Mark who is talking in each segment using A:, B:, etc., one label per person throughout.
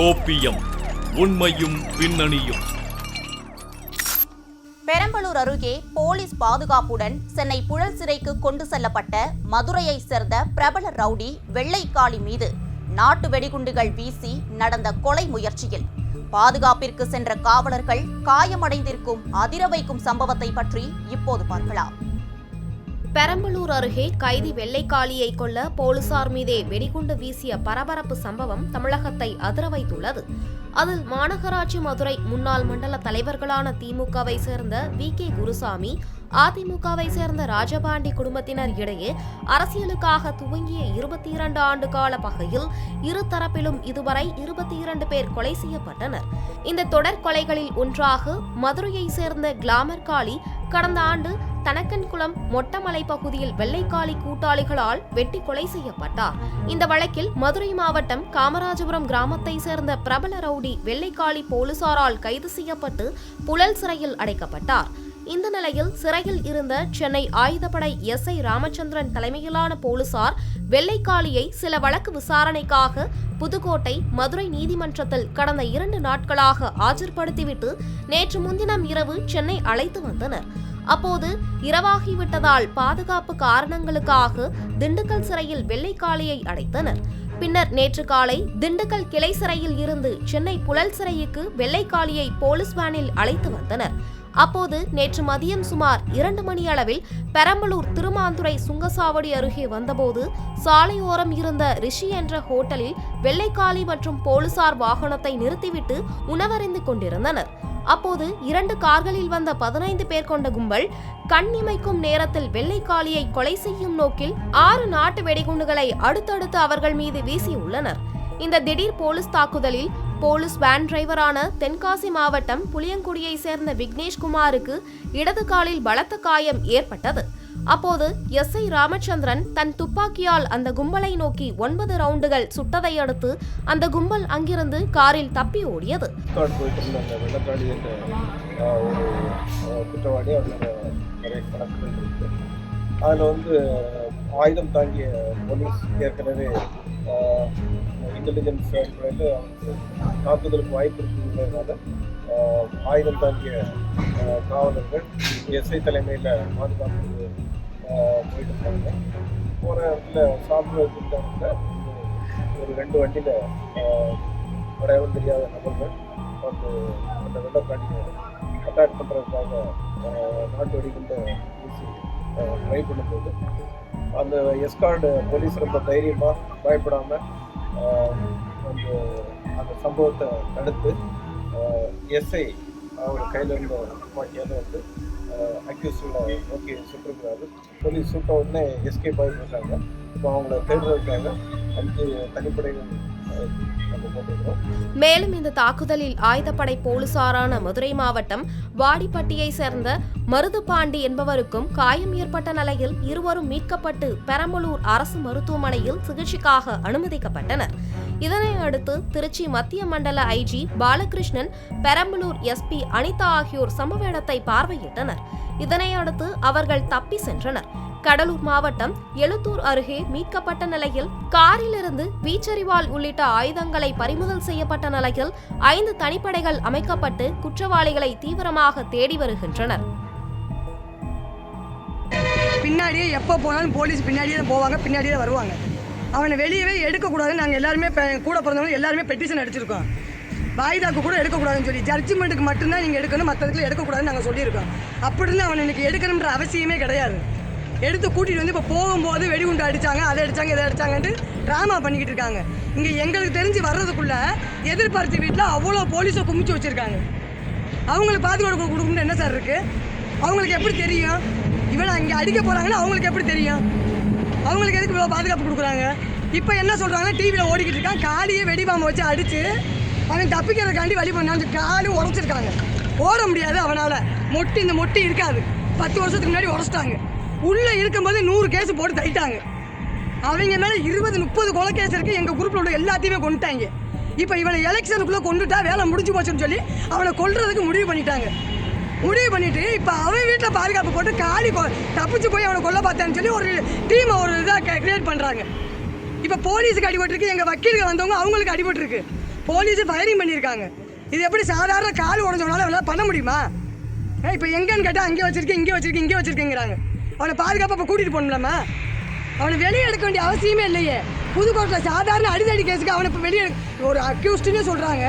A: கோப்பியம். உண்மையும் பின்னணியும்.
B: பெரம்பலூர் அருகே போலீஸ் பாதுகாப்புடன் சென்னை புழல் சிறைக்கு கொண்டு செல்லப்பட்ட மதுரையைச் சேர்ந்த பிரபல ரவுடி வெள்ளைக்காளி மீது நாட்டு வெடிகுண்டுகள் வீசி நடந்த கொலை முயற்சியில் பாதுகாப்பிற்கு சென்ற காவலர்கள் காயமடைந்திருக்கும் அதிர வைக்கும் சம்பவத்தை பற்றி இப்போது பார்க்கலாம்.
C: பெரம்பலூர் அருகே கைதி வெள்ளைக்காளியை கொல்ல போலீசார் மீதே வெடிகுண்டு வீசிய பரபரப்பு சம்பவம் தமிழகத்தை அதிர வைத்துள்ளது. அதில் மாநகராட்சி மதுரை முன்னாள் மண்டல தலைவர்களான திமுகவை சேர்ந்த வி. கே. குருசாமி அதிமுகவை சேர்ந்த ராஜபாண்டி குடும்பத்தினர் இடையே அரசியலுக்காக துவங்கிய இருபத்தி இரண்டு ஆண்டு கால பகையில் இரு தரப்பிலும் இதுவரை இருபத்தி இரண்டு பேர் கொலை செய்யப்பட்டனர். இந்த தொடர் கொலைகளில் ஒன்றாக மதுரையை சேர்ந்த கிளாமர் காளி கடந்த ஆண்டு தனக்கன்குளம் மொட்டமலை பகுதியில் வெள்ளைக்காளி கூட்டாளிகளால் வெட்டி கொலை செய்யப்பட்டார். இந்த வழக்கில் மதுரை மாவட்டம் காமராஜபுரம் கிராமத்தை சேர்ந்த பிரபல ரவுடி வெள்ளைக்காளி போலீசாரால் கைது செய்யப்பட்டு புழல் சிறையில் அடைக்கப்பட்டார். இந்த நிலையில் சிறையில் இருந்த சென்னை ஆயுதப்படை எஸ் ஐ ராமச்சந்திரன் தலைமையிலான போலீசார் வெள்ளைக்காளியை சில வழக்கு விசாரணைக்காக புதுக்கோட்டை மதுரை நீதிமன்றத்தில் கடந்த இரண்டு நாட்களாக ஆஜர்படுத்திவிட்டு நேற்று முன்தினம் இரவு சென்னை அழைத்து வந்தனர். அப்போது இரவாகிவிட்டதால் பாதுகாப்பு காரணங்களுக்காக திண்டுக்கல் சிறையில் வெள்ளைக்காளியை அடைத்தனர். பின்னர் நேற்று காலை திண்டுக்கல் கிளை சிறையில் இருந்து சென்னை புழல் சிறைக்கு வெள்ளைக்காளியை போலீஸ் வேனில் அழைத்து வந்தனர். அப்போது நேற்று மதியம் சுமார் இரண்டு மணி அளவில் பெரம்பலூர் திருமாந்துறை சுங்கசாவடி அருகே வந்தபோது சாலையோரம் இருந்த ரிஷி என்ற ஹோட்டலில் வெள்ளைக்காளி மற்றும் போலீசார் வாகனத்தை நிறுத்திவிட்டு உணவறிந்து கொண்டிருந்தனர். அப்போது இரண்டு கார்களில் வந்த பதினைந்து பேர் கொண்ட கும்பல் கண் இமைக்கும் நேரத்தில் வெள்ளைக்காளியை கொலை செய்யும் நோக்கில் ஆறு நாட்டு வெடிகுண்டுகளை அடுத்தடுத்து அவர்கள் மீது வீசியுள்ளனர் இந்த திடீர் போலீஸ் தாக்குதலில் போலீஸ் வேன் டிரைவரான தென்காசி மாவட்டம் புளியங்குடியை சேர்ந்த விக்னேஷ் குமாருக்கு இடது காலில் பலத்த காயம் ஏற்பட்டது. அப்போது எஸ் ஐ ராமச்சந்திரன் தன் துப்பாக்கியால் அந்த கும்பலை நோக்கி ஒன்பது ரவுண்டுகள் சுட்டதை அடுத்து அந்த கும்பல் அங்கிருந்து காரில் தப்பி ஓடியது.
D: அதில் வந்து ஆயுதம் தாங்கிய போலீஸ் ஏற்கனவே இன்டெலிஜென்ஸ் அடிப்படையில் தாக்குதலுக்கு வாய்ப்பு இருக்குங்கிறதுனால ஆயுதம் தாங்கிய காவலர்கள் எஸ்ஐ தலைமையில் பாதுகாப்பு போயிட்டு இருந்தாங்க போகிற இடத்துல சாப்பிட்றதுக்காக ஒரு ரெண்டு வண்டியில் டிரைவர் தெரியாத நபர்கள் வந்து அந்த வெள்ளக்காண்டியை அட்டாக் பண்ணுறதுக்காக நாட்டு வெடிக்கின்ற ஊசி ட்ரை பண்ணும்போது அந்த எஸ்கார்டு போலீஸ் ரொம்ப தைரியமாக பயப்படாமல் அந்த அந்த சம்பவத்தை தடுத்து எஸ்ஐ அவர் கையில் இருந்த துப்பாக்கியால் வந்து அக்யூஸ்டில் நோக்கி சுட்டிருக்கிறாரு போலீஸ் சுட்ட உடனே எஸ்கேப் ஆகி போயிட்டாங்க. இப்போ அவங்கள தேடுறதுக்காக அஞ்சு தனிப்படைகள்
C: மேலும் இந்த தாக்குதலில் ஆயுதப்படை போலீசாரான மதுரை மாவட்டம் வாடிப்பட்டியை சேர்ந்த மருதுபாண்டி என்பவருக்கும் காயம் ஏற்பட்ட நிலையில் இருவரும் மீட்கப்பட்டு பெரம்பலூர் அரசு மருத்துவமனையில் சிகிச்சைக்காக அனுமதிக்கப்பட்டனர். இதனை அடுத்து திருச்சி மத்திய மண்டல ஐஜி பாலகிருஷ்ணன் பெரம்பலூர் எஸ்பி அனிதா ஆகியோர் சம்பவ இடத்தை பார்வையிட்டனர். இதனை அடுத்து அவர்கள் தப்பி சென்றனர். கடலூர் மாவட்டம் எழுத்தூர் அருகே மீட்கப்பட்ட நிலையில் காரிலிருந்து வீச்சரிவால் உள்ளிட்ட ஆயுதங்களை பறிமுதல் செய்யப்பட்ட நிலையில் ஐந்து தனிப்படைகள் அமைக்கப்பட்டு குற்றவாளிகளை தீவிரமாக தேடி வருகின்றனர்.
E: பின்னாடியே எப்போ போனாலும் போலீஸ் பின்னாடியே போவாங்க பின்னாடியே வருவாங்க. அவனை வெளியவே எடுக்கக்கூடாதுன்னு நாங்கள் எல்லாருமே கூட பிறந்தவங்க எல்லாருமே பெட்டிஷன் அடிச்சிருக்கோம். வாய்தாக்கு கூட எடுக்கக்கூடாதுன்னு சொல்லி ஜட்ஜ்மெண்ட்டுக்கு மட்டும்தான் நீங்கள் எடுக்கணும் மற்றதுக்குள்ள எடுக்கக்கூடாதுன்னு நாங்கள் சொல்லியிருக்கோம். அப்படி இருந்து அவனை இன்றைக்கி எடுக்கணுன்ற அவசியமே கிடையாது. எடுத்து கூட்டிகிட்டு வந்து இப்போ போகும்போது வெடிகுண்டு அடித்தாங்க அதை அடித்தாங்க இதை அடித்தாங்கன்ட்டு ட்ராமா பண்ணிக்கிட்டு இருக்காங்க. இங்கே எங்களுக்கு தெரிஞ்சு வர்றதுக்குள்ளே எதிர்பார்த்து வீட்டில் அவ்வளோ போலீஸை குமிச்சு வச்சுருக்காங்க. அவங்களுக்கு பாதுகாப்பு கொடுக்கணும்னு என்ன சார் இருக்குது அவங்களுக்கு எப்படி தெரியும்? இவனை இங்கே அடிக்க போகிறாங்கன்னா அவங்களுக்கு எப்படி தெரியும்? அவங்களுக்கு எதுக்கு இவ்வளோ பாதுகாப்பு கொடுக்குறாங்க? இப்போ என்ன சொல்கிறாங்கன்னா டிவியில் ஓடிக்கிட்டு இருக்கான். காலையே வெடிபாம்பை வச்சு அடித்து அவன் தப்பிக்கிறதுக்காண்டி வழி பண்ணான். காலும் உடச்சிருக்காங்க. ஓட முடியாது அவனால். மொட்டி இந்த மொட்டி இருக்காது. பத்து வருஷத்துக்கு முன்னாடி உடச்சிட்டாங்க. உள்ளே இருக்கும்போது நூறு கேஸ் போட்டு தள்ளிட்டாங்க அவங்க மேலே இருபது முப்பது கொலை கேஸ் இருக்குது எங்கள் குரூப்பில் உள்ள எல்லாத்தையுமே கொண்டுட்டாங்க இப்போ இவனை எலெக்ஷனுக்குள்ளே கொண்டுட்டா வேலை முடிஞ்சு போச்சுன்னு சொல்லி அவனை கொல்றதுக்கு முடிவு பண்ணிட்டாங்க. முடிவு பண்ணிட்டு இப்போ அவன் வீட்டில் பாதுகாப்பு போட்டு காலி தப்பிச்சு போய் அவனை கொல்ல பார்த்தான்னு சொல்லி ஒரு டீமை ஒரு இதாக கிரியேட் பண்ணுறாங்க இப்போ போலீஸுக்கு அடிபட்டுருக்கு எங்கள் வக்கீலுக்கு வந்தவங்க அவங்களுக்கு அடிபட்டுருக்கு. போலீஸு ஃபயரிங் பண்ணியிருக்காங்க. இது எப்படி சாதாரண கால் உடஞ்சவனால அவனால் பண்ண முடியுமா? இப்போ எங்கன்னு கேட்டால் அங்கே வச்சிருக்கேன் இங்கே வச்சிருக்கேன் இங்கே வச்சிருக்கேங்கிறாங்க. அவனை பாதுகாப்பாக இப்போ கூட்டிகிட்டு போகணும்லாமா அவனை வெளியே எடுக்க வேண்டிய அவசியமே இல்லையே. புதுக்கோட்டில் சாதாரண அடிதடி கேஸுக்கு அவனை இப்போ வெளியே ஒரு அக்யூஸ்டுன்னு சொல்கிறாங்க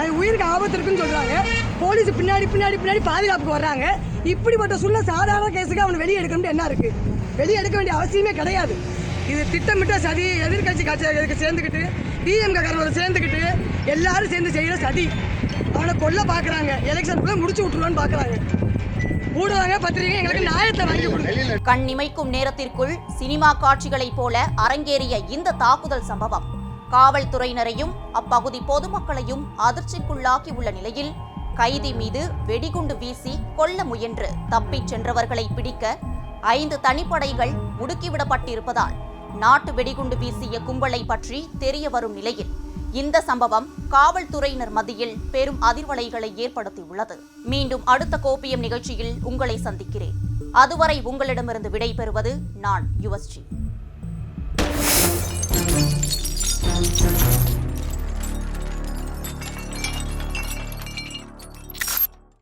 E: அது உயிருக்கு ஆபத்து இருக்குன்னு சொல்கிறாங்க போலீஸ் பின்னாடி பின்னாடி பின்னாடி பாதுகாப்புக்கு வர்றாங்க. இப்படிப்பட்ட சூழ்நிலை சாதாரண கேஸுக்கு அவனை வெளியே எடுக்கணும்னு என்ன இருக்குது வெளியே எடுக்க வேண்டிய அவசியமே கிடையாது. இது திட்டமிட்ட சதி எதிர்கட்சி கட்சி சேர்ந்துக்கிட்டு டிஎம்கே சேர்ந்துக்கிட்டு எல்லாரும் சேர்ந்து செய்கிற சதி. அவனை கொல்ல பார்க்குறாங்க எலெக்ஷனுக்குள்ளே முடிச்சு விட்ருவான்னு பார்க்குறாங்க ஊடகங்க பத்திரிகை எங்களுக்கு நியாயத்தை வாங்கி கொடுங்க
B: கண் இமைக்கும் நேரத்திற்குள் சினிமா காட்சிகளைப் போல அரங்கேறிய இந்த தாக்குதல் சம்பவம் காவல்துறையினரையும் அப்பகுதி பொதுமக்களையும் அதிர்ச்சிக்குள்ளாக்கி உள்ள நிலையில் கைதி மீது வெடிகுண்டு வீசி கொல்ல முயன்று தப்பிச் சென்றவர்களை பிடிக்க ஐந்து தனிப்படைகள் முடுக்கிவிடப்பட்டிருப்பதால் நாட்டு வெடிகுண்டு வீசிய கும்பலை பற்றி தெரிய வரும் நிலையில் இந்த சம்பவம் காவல்துறையினர் மத்தியில் பெரும் அதிர்வலைகளை ஏற்படுத்தியுள்ளது. மீண்டும் அடுத்த கோப்பியம் நிகழ்ச்சியில் உங்களை சந்திக்கிறேன். அதுவரை உங்களிடமிருந்து விடைபெறுவது நான் யுவஸ்ரீ.